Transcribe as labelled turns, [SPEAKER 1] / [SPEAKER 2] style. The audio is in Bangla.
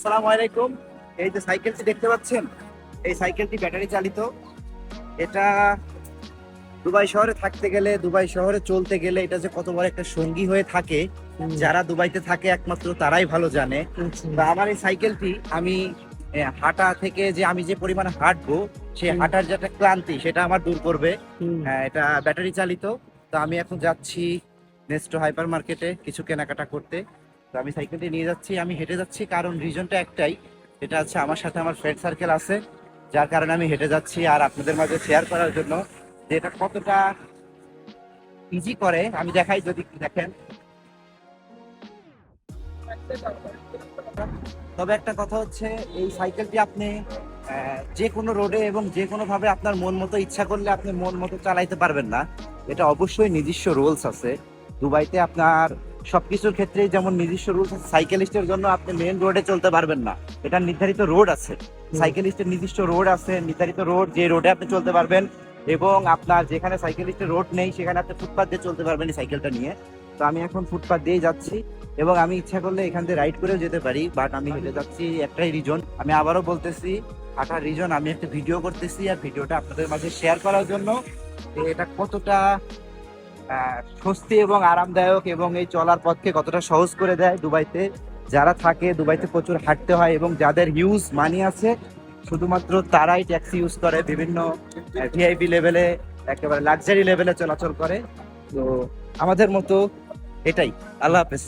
[SPEAKER 1] আসসালামু আলাইকুম। এই যে সাইকেলটি দেখতে পাচ্ছেন এই সাইকেলটি ব্যাটারি চালিত। এটা দুবাই শহরে থাকতে গেলে দুবাই শহরে চলতে গেলে এটা যে কত বড় একটা সঙ্গী হয়ে থাকে যারা দুবাইতে থাকে একমাত্র তারাই ভালো জানে। বা আমার এই সাইকেলটি আমি হাঁটা থেকে যে আমি যে পরিমাণে হাঁটবো সেই
[SPEAKER 2] হুম।
[SPEAKER 1] হাঁটার যে একটা ক্লান্তি সেটা আমার দূর করবে। এটা ব্যাটারি চালিত। তো আমি এখন যাচ্ছি নেক্সট হাইপার মার্কেটে কিছু কেনাকাটা করতে। তো আমি সাইকেলটি নিয়ে যাচ্ছি, আমি হেঁটে যাচ্ছি, কারণ রিজনটা একটাই এটা হচ্ছে আমার সাথে আমার ফ্রেন্ড সার্কেল আছে, যার কারণে আমি হেঁটে যাচ্ছি আর আপনাদের মাঝে শেয়ার করার জন্য যে এটা কতটা ইজি করে, আমি দেখাই যদি দেখেন। তবে একটা কথা হচ্ছে, এই সাইকেলটি আপনি যে কোনো রোডে এবং যে কোনো ভাবে আপনার মন মতো ইচ্ছা করলে আপনি মন মতো চালাইতে পারবেন না। এটা অবশ্যই নিজস্ব রুলস আছে। দুবাইতে আপনার সবকিছুর ক্ষেত্রে যেমন নিজস্ব রুলস সাইকেলিস্টের জন্য আপনি মেন রোডে চলতে পারবেন না। এটা নির্ধারিত রোড আছে। সাইকেলিস্টের নির্দিষ্ট রোড আছে নির্ধারিত রোড যে রোডে আপনি চলতে পারবেন এবং আপনার যেখানে সাইকেলিস্টের রোড নেই সেখানে আপনি ফুটপাথ দিয়ে চলতে পারবেন এই সাইকেলটা নিয়ে। তো আমি এখন ফুটপাথ দিয়ে যাচ্ছি এবং আমি ইচ্ছা করলে এখান থেকে রাইড করেও যেতে পারি বাট আমি হেঁটে যাচ্ছি একটাই রিজন আমি আবারও বলতেছি হাঁটার রিজন আমি একটা ভিডিও করতেছি আর ভিডিওটা আপনাদের মাঝে শেয়ার করার জন্য যে এটা কতটা স্বস্তি এবং আরামদায়ক এবং এই চলার পথকে কতটা সহজ করে দেয় দুবাইতে। যারা থাকে, দুবাইতে প্রচুর হাঁটতে হয় এবং যাদের হিউজ মানি আছে, শুধুমাত্র তারাই ট্যাক্সি ইউজ করে, বিভিন্ন ভিআইপি লেভেলে একেবারে লাক্সারি লেভেলে চলাচল করে। তো আমাদের মতো এটাই। আল্লাহ হাফেজ।